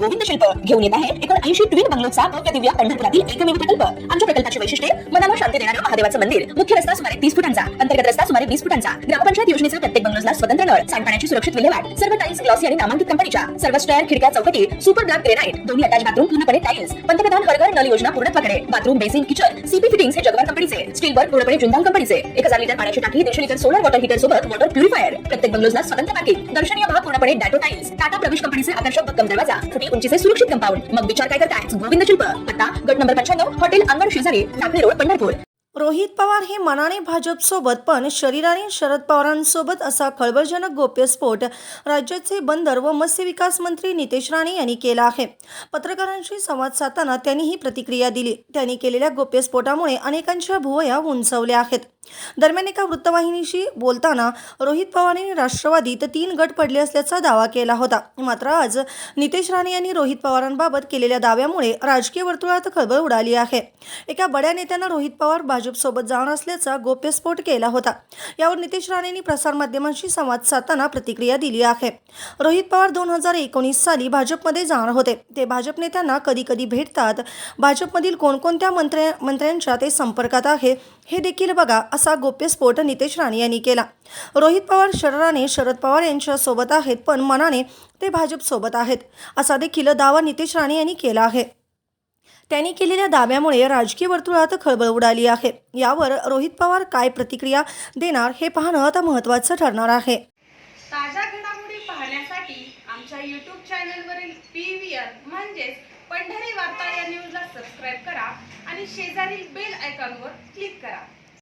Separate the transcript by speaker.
Speaker 1: गोविंद शिल्प घेऊन येत आहेत. एकोणऐंशी ट्विन बंगलोचा भव्य दिव्य पंढरपुरातील एकमेव प्रकल्प. आमच्या प्रकल्पाची वैशिष्ट्ये मनाला शांती देणारं महादेवाचं मंदिर. मुख्य रस्ता सुमारे तीस फुटांचा अंतर्गत रस्ता सुमारे वीस फुटांचा. ग्रामपंचायत योजनेचा प्रत्येक बंगलोजला स्वतंत्र नळ सांडपाण्याची सुरक्षित विल्हेवाट सर्व टाईल्स ग्लॉसी आणि नामांकित कंपनीच्या सर्व स्टॅर खिडक्या चौकटी सुपर ब्लॅक ग्रेनाइट दोन्ही अटॅच बाथरूम पूर्णपणे टाईल्स पंतप्रधान हरघर नल योजना पूर्णत्वाकडे bathroom basin kitchen CP fittings हे जगवार कंपनीचे स्टील वर्क पूर्णपणे जिंदाल कंपनीचे एक हजार लिटर पाण्याची टाकी दीडशे लिटर सोलर वॉटर हीटर सोबत वॉटर प्युरिफायर प्रत्येक बंगलोजला स्वतंत्र पार्किंग दर्शनीय भाग पूर्णपणे डॅटो टाइल्स टाटा प्रवेश कंपनीचे आकर्षक भक्कम दरवाजा. छोटी उंचीचे सुरक्षित कंपाऊंड मग विचार काय करताय? गोविंद शिल्प. पत्ता गट नंबर पंच्याण्णव हॉटेल अंगण शेजारी टाकळी रोड पंढरपूर.
Speaker 2: रोहित पवार हे मनाने भाजपसोबत पण शरीराने शरद पवारांसोबत असा खळबळजनक गोप्यस्फोट राज्याचे बंदर व मत्स्य विकास मंत्री नितेश राणे यांनी केला आहे. पत्रकारांशी संवाद साधताना त्यांनी ही प्रतिक्रिया दिली. त्यांनी केलेल्या गोप्यस्फोटामुळे अनेकांच्या भुवया उंचवल्या आहेत. दरम्यान एका वृत्तवाहिनीशी बोलताना रोहित पवारांनी राष्ट्रवादीत तीन गट पडले असल्याचा दावा केला होता. मात्र आज नितेश राणे यांनी रोहित पवारांबाबत केलेल्या दाव्यामुळे राजकीय वर्तुळात खळबळ उडाली आहे. एका बड्या नेत्यानं रोहित पवार भाजपसोबत जाणार असल्याचा गोप्यस्फोट केला होता. यावर नितेश राणेंनी प्रसारमाध्यमांशी संवाद साधताना प्रतिक्रिया दिली आहे. रोहित पवार दोन हजार एकोणीस साली भाजपमध्ये जाणार होते. ते भाजप नेत्यांना कधी कधी भेटतात. भाजपमधील कोणकोणत्या मंत्र्या मंत्र्यांच्या ते संपर्कात आहे हे देखील बघा असा गोप्यस्फोट नितेश राणे यांनी केला. रोहित पवार शरीराने शरद पवार यांच्या सोबत आहेत पण मनाने ते भाजपसोबत आहेत असा देखील दावा नितेश राणे यांनी केला आहे. त्यांनी केलेल्या दाव्यामुळे राजकीय वर्तुळात खळबळ उडाली आहे. यावर रोहित पवार काय प्रतिक्रिया देणार हे पाहणं आता महत्त्वाचं ठरणार आहे.
Speaker 3: ताज्या घडामोडी पाहण्यासाठी आमच्या यूट्यूब चॅनलवरील पी व्ही आर म्हणजेच पंढरी वार्ता या न्यूजला सबस्क्राईब करा आणि शेजारील बेल आयकॉनवर क्लिक करा.